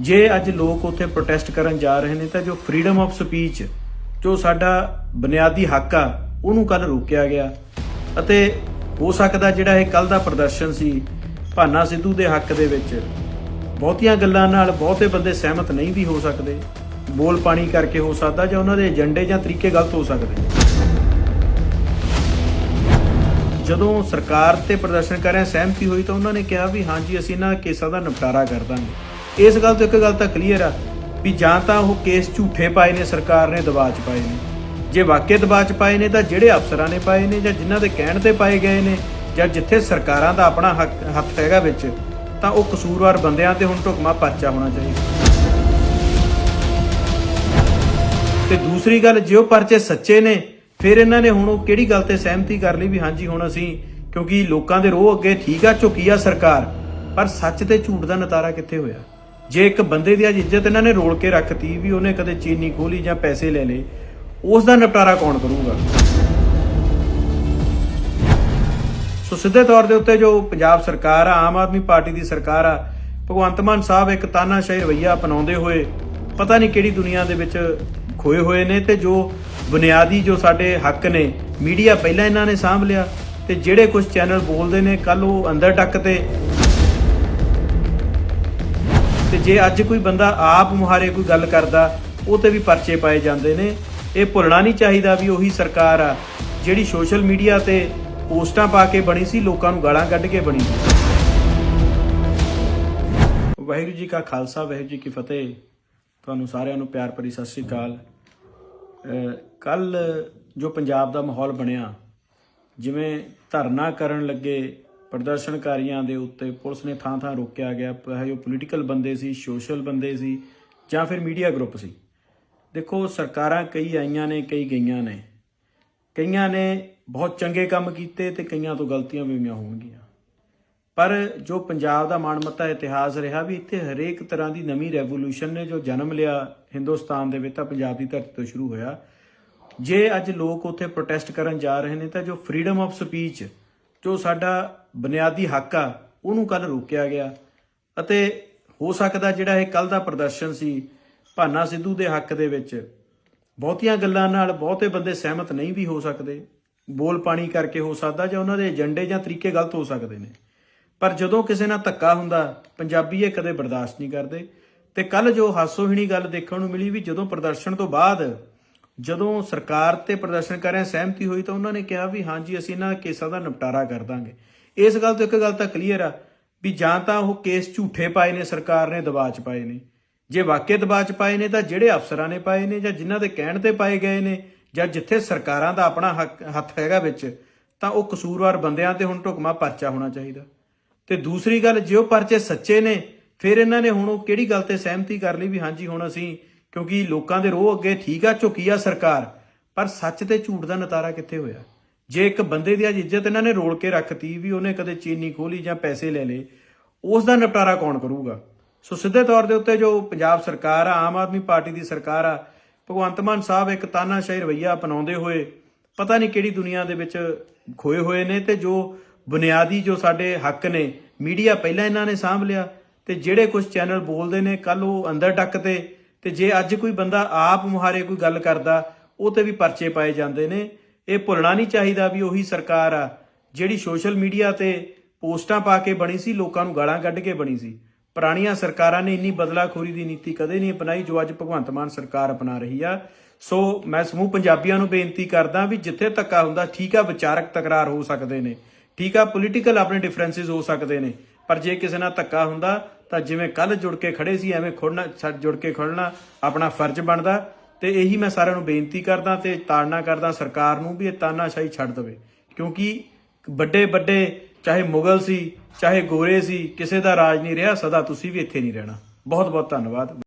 ਜੇ ਅੱਜ ਲੋਕ ਉੱਥੇ ਪ੍ਰੋਟੈਸਟ ਕਰਨ ਜਾ ਰਹੇ ਨੇ ਤਾਂ ਜੋ ਫਰੀडम ਆਫ ਸਪੀਚ ਜੋ ਸਾਡਾ ਬੁਨਿਆਦੀ ਹੱਕ ਆ, ਉਹਨੂੰ ਕੱਲ ਰੋਕਿਆ ਗਿਆ। ਅਤੇ ਹੋ ਸਕਦਾ ਜਿਹੜਾ ਇਹ ਕੱਲ ਦਾ ਪ੍ਰਦਰਸ਼ਨ ਸੀ, ਭਾਨਾ ਸਿੱਧੂ ਦੇ ਹੱਕ ਦੇ ਵਿੱਚ, ਬਹੁਤੀਆਂ ਗੱਲਾਂ ਨਾਲ ਬਹੁਤੇ ਬੰਦੇ ਸਹਿਮਤ ਨਹੀਂ ਵੀ ਹੋ ਸਕਦੇ। ਬੋਲ ਪਾਣੀ ਕਰਕੇ ਹੋ ਸਕਦਾ ਜਾਂ ਉਹਨਾਂ ਦੇ ਏਜੰਡੇ ਜਾਂ ਤਰੀਕੇ ਗਲਤ ਹੋ ਸਕਦੇ ਜਦੋਂ ਸਰਕਾਰ ਤੇ ਪ੍ਰਦਰਸ਼ਨ ਕਰ ਰਹੇ, ਸਹਿਮਤੀ ਹੋਈ ਤਾਂ ਉਹਨਾਂ ਨੇ ਕਿਹਾ ਵੀ ਹਾਂਜੀ ਅਸੀਂ ਇਹਨਾਂ ਕੇਸਾਂ ਦਾ ਨਿਪਟਾਰਾ ਕਰ ਦਾਂਗੇ। ਇਸ ਗੱਲ ਤੋਂ ਇੱਕ ਗੱਲ ਤਾਂ ਕਲੀਅਰ ਆ ਵੀ ਜਾਂ ਤਾਂ ਉਹ ਕੇਸ ਝੂਠੇ ਪਾਏ ਨੇ, ਸਰਕਾਰ ਨੇ ਦਬਾਅ 'ਚ ਪਾਏ ਨੇ। ਜੇ ਵਾਕਿਆ ਦਬਾਅ 'ਚ ਪਾਏ ਨੇ ਤਾਂ ਜਿਹੜੇ ਅਫਸਰਾਂ ਨੇ ਪਾਏ ਨੇ ਜਾਂ ਜਿਨ੍ਹਾਂ ਦੇ ਕਹਿਣ ਤੇ ਪਾਏ ਗਏ ਨੇ ਜਾਂ ਜਿੱਥੇ ਸਰਕਾਰਾਂ ਦਾ ਆਪਣਾ ਹੱਥ ਹੈਗਾ ਵਿੱਚ, ਤਾਂ ਉਹ ਕਸੂਰਵਾਰ ਬੰਦਿਆਂ ਤੇ ਹੁਣ ਢੁਕਮਾ ਪਰਚਾ ਹੋਣਾ ਚਾਹੀਦਾ। ਤੇ ਦੂਸਰੀ ਗੱਲ, ਜੇ ਉਹ ਪਰਚੇ ਸੱਚੇ ਨੇ, ਫਿਰ ਇਹਨਾਂ ਨੇ ਹੁਣ ਉਹ ਕਿਹੜੀ ਗੱਲ ਤੇ ਸਹਿਮਤੀ ਕਰ ਲਈ ਵੀ ਹਾਂਜੀ, ਹੁਣ ਅਸੀਂ ਕਿਉਂਕਿ ਲੋਕਾਂ ਦੇ ਰੋਹ ਅੱਗੇ ਠੀਕ ਆ, ਝੁਕੀ ਆ ਸਰਕਾਰ, ਪਰ ਸੱਚ ਤੇ ਝੂਠ ਦਾ ਨਤਾਰਾ ਕਿੱਥੇ ਹੋਇਆ? ਜੇ ਇੱਕ ਬੰਦੇ ਦੀ ਅੱਜ ਇੱਜ਼ਤ ਇਹਨਾਂ ਨੇ ਰੋਲ ਕੇ ਰੱਖਤੀ ਵੀ ਉਹਨੇ ਕਦੇ ਚੀਨੀ ਖੋਲੀ ਜਾਂ ਪੈਸੇ ਲੈ ਲਏ, ਉਸ ਦਾ ਨਿਪਟਾਰਾ ਕੌਣ ਕਰੂਗਾ? ਸੋ ਸਿੱਧੇ ਤੌਰ ਦੇ ਉੱਤੇ ਜੋ ਪੰਜਾਬ ਸਰਕਾਰ ਆ, ਆਮ ਆਦਮੀ ਪਾਰਟੀ ਦੀ ਸਰਕਾਰ ਆ, ਭਗਵੰਤ ਮਾਨ ਸਾਹਿਬ ਇੱਕ ਤਾਨਾਸ਼ਾਹੀ ਰਵਈਆ ਅਪਣਾਉਂਦੇ ਹੋਏ, ਪਤਾ ਨਹੀਂ ਕਿਹੜੀ ਦੁਨੀਆ ਦੇ ਵਿੱਚ ਖੋਏ ਹੋਏ ਨੇ ਤੇ ਜੋ ਬੁਨਿਆਦੀ ਜੋ ਸਾਡੇ ਹੱਕ ਨੇ, ਮੀਡੀਆ ਪਹਿਲਾਂ ਇਹਨਾਂ ਨੇ ਸਾਂਭ ਲਿਆ ਤੇ ਜਿਹੜੇ ਕੁਝ ਚੈਨਲ ਬੋਲਦੇ ਨੇ ਕੱਲ ਉਹ ਅੰਦਰ ਟੱਕ ਤੇ ਤੇ ਜੇ ਅੱਜ ਕੋਈ ਬੰਦਾ ਆਪ ਮੁਹਾਰੇ ਕੋਈ ਗੱਲ ਕਰਦਾ, ਉਹ ਤੇ ਵੀ ਪਰਚੇ ਪਾਏ ਜਾਂਦੇ ਨੇ। ਇਹ ਭੁੱਲਣਾ ਨਹੀਂ ਚਾਹੀਦਾ ਵੀ ਉਹੀ ਸਰਕਾਰ ਆ, ਜਿਹੜੀ ਸੋਸ਼ਲ ਮੀਡੀਆ ਤੇ ਪੋਸਟਾਂ ਪਾ ਕੇ ਬਣੀ ਸੀ, ਲੋਕਾਂ ਨੂੰ ਗਾਲਾਂ ਕੱਢ ਕੇ ਬਣੀ। ਸੀ ਵਾਹਿਗੁਰੂ ਜੀ ਕਾ ਖਾਲਸਾ, ਵਾਹਿਗੁਰੂ ਜੀ ਕੀ ਫਤਿਹ। ਤੁਹਾਨੂੰ ਸਾਰਿਆਂ ਨੂੰ ਪਿਆਰ ਭਰੀ ਸਤਿ ਸ੍ਰੀ ਅਕਾਲ। ਕੱਲ ਜੋ ਪੰਜਾਬ ਦਾ ਮਾਹੌਲ ਬਣਿਆ, ਜਿਵੇਂ ਧਰਨਾ ਕਰਨ ਲੱਗੇ ਪ੍ਰਦਰਸ਼ਨਕਾਰੀਆਂ ਦੇ ਉੱਤੇ ਪੁਲਿਸ ਨੇ ਥਾਂ-ਥਾਂ ਰੋਕਿਆ ਗਿਆ। ਚਾਹੇ ਉਹ ਪੋਲੀਟੀਕਲ ਬੰਦੇ ਸੀ ਸੋਸ਼ਲ ਬੰਦੇ ਸੀ ਜਾਂ ਫਿਰ ਮੀਡੀਆ ਗਰੁੱਪ ਸੀ। ਦੇਖੋ, ਸਰਕਾਰਾਂ ਕਈ ਆਈਆਂ ਨੇ, ਕਈ ਗਈਆਂ ਨੇ। ਕਈਆਂ ਨੇ ਬਹੁਤ ਚੰਗੇ ਕੰਮ ਕੀਤੇ ਤੇ ਕਈਆਂ ਤੋਂ ਗਲਤੀਆਂ ਵੀ ਹੋਈਆਂ ਹੋਣਗੀਆਂ। ਪਰ ਜੋ ਪੰਜਾਬ ਦਾ ਮਾਣਮੱਤਾ ਇਤਿਹਾਸ ਰਿਹਾ ਵੀ ਇੱਥੇ ਹਰੇਕ ਤਰ੍ਹਾਂ ਦੀ ਨਵੀਂ ਰੈਵੋਲੂਸ਼ਨ ਨੇ ਜੋ ਜਨਮ ਲਿਆ ਹਿੰਦੁਸਤਾਨ ਦੇ ਵਿੱਚ ਤਾਂ ਪੰਜਾਬ ਦੀ ਧਰਤੀ ਤੋਂ ਸ਼ੁਰੂ ਹੋਇਆ। ਜੇ ਅੱਜ ਲੋਕ ਉੱਥੇ ਪ੍ਰੋਟੈਸਟ ਕਰਨ ਜਾ ਰਹੇ ਨੇ ਤਾਂ ਜੋ ਫਰੀडम ਆਫ ਸਪੀਚ ਜੋ ਸਾਡਾ ਬੁਨਿਆਦੀ ਹੱਕ ਆ, ਉਹਨੂੰ ਕੱਲ ਰੋਕਿਆ ਗਿਆ। ਅਤੇ ਹੋ ਸਕਦਾ ਜਿਹੜਾ ਇਹ ਕੱਲ ਦਾ ਪ੍ਰਦਰਸ਼ਨ ਸੀ, ਭਾਨਾ ਸਿੱਧੂ ਦੇ ਹੱਕ ਦੇ ਵਿੱਚ, ਬਹੁਤੀਆਂ ਗੱਲਾਂ ਨਾਲ ਬਹੁਤੇ ਬੰਦੇ ਸਹਿਮਤ ਨਹੀਂ ਵੀ ਹੋ ਸਕਦੇ। ਬੋਲ ਪਾਣੀ ਕਰਕੇ ਹੋ ਸਕਦਾ ਜਾਂ ਉਹਨਾਂ ਦੇ ਏਜੰਡੇ ਜਾਂ ਤਰੀਕੇ ਗਲਤ ਹੋ ਸਕਦੇ ਨੇ। ਪਰ ਜਦੋਂ ਕਿਸੇ ਨਾਲ ਧੱਕਾ ਹੁੰਦਾ, ਪੰਜਾਬੀ ਇਹ ਕਦੇ ਬਰਦਾਸ਼ਤ ਨਹੀਂ ਕਰਦੇ। ਤੇ ਕੱਲ ਜੋ ਹਾਸੋਹੀਣੀ ਗੱਲ ਦੇਖਣ ਨੂੰ ਮਿਲੀ ਵੀ ਜਦੋਂ ਪ੍ਰਦਰਸ਼ਨ ਤੋਂ ਬਾਅਦ ਜਦੋਂ ਸਰਕਾਰ ਤੇ ਪ੍ਰਦਰਸ਼ਨ ਕਰ ਸਹਿਮਤੀ ਹੋਈ ਤਾਂ ਉਹਨਾਂ ਨੇ ਕਿਹਾ ਵੀ ਹਾਂਜੀ ਅਸੀਂ ਇਹਨਾਂ ਕੇਸਾਂ ਦਾ ਨਿਪਟਾਰਾ ਕਰ ਦਾਂਗੇ। ਇਸ ਗੱਲ ਤੋਂ ਇੱਕ ਗੱਲ ਤਾਂ ਕਲੀਅਰ ਆ ਵੀ ਜਾਂ ਤਾਂ ਉਹ ਕੇਸ ਝੂਠੇ ਪਾਏ ਨੇ, ਸਰਕਾਰ ਨੇ ਦਬਾਅ 'ਚ ਪਾਏ ਨੇ। ਜੇ ਵਾਕਿਆ ਦਬਾਅ 'ਚ ਪਾਏ ਨੇ ਤਾਂ ਜਿਹੜੇ ਅਫਸਰਾਂ ਨੇ ਪਾਏ ਨੇ ਜਾਂ ਜਿਨ੍ਹਾਂ ਦੇ ਕਹਿਣ ਤੇ ਪਾਏ ਗਏ ਨੇ ਜਾਂ ਜਿੱਥੇ ਸਰਕਾਰਾਂ ਦਾ ਆਪਣਾ ਹੱਕ, ਹੱਥ ਹੈਗਾ ਵਿੱਚ, ਤਾਂ ਉਹ ਕਸੂਰਵਾਰ ਬੰਦਿਆਂ ਤੇ ਹੁਣ ਢੁਕਮਾ ਪਰਚਾ ਹੋਣਾ ਚਾਹੀਦਾ। ਤੇ ਦੂਸਰੀ ਗੱਲ, ਜੇ ਉਹ ਪਰਚੇ ਸੱਚੇ ਨੇ, ਫਿਰ ਇਹਨਾਂ ਨੇ ਹੁਣ ਉਹ ਕਿਹੜੀ ਗੱਲ ਤੇ ਸਹਿਮਤੀ ਕਰ ਲਈ ਵੀ ਹਾਂਜੀ ਹੁਣ ਅਸੀਂ ਕਿਉਂਕਿ ਲੋਕਾਂ ਦੇ ਰੋਹ ਅੱਗੇ ਠੀਕ ਆ, ਝੁਕੀ ਆ ਸਰਕਾਰ, ਪਰ ਸੱਚ ਤੇ ਝੂਠ ਦਾ ਨਤਾਰਾ ਕਿੱਥੇ ਹੋਇਆ? ਜੇ ਇੱਕ ਬੰਦੇ ਦੀ ਅੱਜ ਇੱਜ਼ਤ ਇਹਨਾਂ ਨੇ ਰੋਲ ਕੇ ਰੱਖਤੀ ਵੀ ਉਹਨੇ ਕਦੇ ਚੀਨੀ ਖੋਲੀ ਜਾਂ ਪੈਸੇ ਲੈ ਲਏ, ਉਸ ਦਾ ਨਿਪਟਾਰਾ ਕੌਣ ਕਰੂਗਾ? ਸੋ ਸਿੱਧੇ ਤੌਰ ਦੇ ਉੱਤੇ ਜੋ ਪੰਜਾਬ ਸਰਕਾਰ ਆ, ਆਮ ਆਦਮੀ ਪਾਰਟੀ ਦੀ ਸਰਕਾਰ ਆ, ਭਗਵੰਤ ਮਾਨ ਸਾਹਿਬ ਇੱਕ ਤਾਨਾਸ਼ਾਹੀ ਰਵਈਆ ਅਪਣਾਉਂਦੇ ਹੋਏ, ਪਤਾ ਨਹੀਂ ਕਿਹੜੀ ਦੁਨੀਆ ਦੇ ਵਿੱਚ ਖੋਏ ਹੋਏ ਨੇ ਤੇ ਜੋ ਬੁਨਿਆਦੀ ਜੋ ਸਾਡੇ ਹੱਕ ਨੇ, ਮੀਡੀਆ ਪਹਿਲਾਂ ਇਹਨਾਂ ਨੇ ਸਾਂਭ ਲਿਆ ਤੇ ਜਿਹੜੇ ਕੁਝ ਚੈਨਲ ਬੋਲਦੇ ਨੇ ਕੱਲ ਉਹ ਅੰਦਰ ਡੱਕ ਤੇ ਤੇ ਜੇ ਅੱਜ ਕੋਈ ਬੰਦਾ ਆਪ ਮੁਹਾਰੇ ਕੋਈ ਗੱਲ ਕਰਦਾ, ਉਹ ਤੇ ਵੀ ਪਰਚੇ ਪਾਏ ਜਾਂਦੇ ਨੇ। ਇਹ ਭੁੱਲਣਾ ਨਹੀਂ ਚਾਹੀਦਾ ਵੀ ਉਹੀ ਸਰਕਾਰ ਆ, ਜਿਹੜੀ ਸੋਸ਼ਲ ਮੀਡੀਆ ਤੇ ਪੋਸਟਾਂ ਪਾ ਕੇ ਬਣੀ ਸੀ, ਲੋਕਾਂ ਨੂੰ ਗਾਲਾਂ ਕੱਢ ਕੇ ਬਣੀ ਸੀ। ਪੁਰਾਣੀਆਂ ਸਰਕਾਰਾਂ ਨੇ ਇੰਨੀ ਬਦਲਾਖੋਰੀ ਦੀ ਨੀਤੀ ਕਦੇ ਨਹੀਂ ਅਪਣਾਈ ਜੋ ਅੱਜ ਭਗਵੰਤ ਮਾਨ ਸਰਕਾਰ ਅਪਣਾ ਰਹੀ ਆ। ਸੋ ਮੈਂ ਸਮੂਹ ਪੰਜਾਬੀਆਂ ਨੂੰ ਬੇਨਤੀ ਕਰਦਾ ਵੀ ਜਿੱਥੇ ਧੱਕਾ ਹੁੰਦਾ, ਠੀਕ ਆ, ਵਿਚਾਰਕ ਤਕਰਾਰ ਹੋ ਸਕਦੇ ਨੇ। ਠੀਕ ਆ ਪੋਲੀਟੀਕਲ ਆਪਣੇ ਡਿਫਰੈਂਸਸ ਹੋ ਸਕਦੇ ਨੇ, ਪਰ ਜੇ ਕਿਸੇ ਨਾਲ ਧੱਕਾ ਹੁੰਦਾ ਤਾਂ ਜਿਵੇਂ ਕੱਲ ਜੁੜ ਕੇ ਖੜੇ ਸੀ, ਐਵੇਂ ਖੜਨਾ, ਛੱਡ ਜੁੜ ਕੇ ਖੜਨਾ ਆਪਣਾ ਫਰਜ਼ ਬਣਦਾ। ਤੇ ਇਹੀ ਮੈਂ ਸਾਰਿਆਂ ਨੂੰ ਬੇਨਤੀ ਕਰਦਾ ਤੇ ਤਾੜਨਾ ਕਰਦਾ ਸਰਕਾਰ ਨੂੰ ਵੀ ਇਹ ਤਾਨਾਸ਼ਾਹੀ ਛੱਡ ਦੇਵੇ। ਕਿਉਂਕਿ ਵੱਡੇ ਵੱਡੇ, ਚਾਹੇ ਮੁਗਲ ਸੀ, ਚਾਹੇ ਗੋਰੇ ਸੀ, ਕਿਸੇ ਦਾ ਰਾਜ ਨਹੀਂ ਰਿਹਾ, ਸਦਾ ਤੁਸੀਂ ਵੀ ਇੱਥੇ ਨਹੀਂ ਰਹਿਣਾ। ਬਹੁਤ ਬਹੁਤ ਧੰਨਵਾਦ।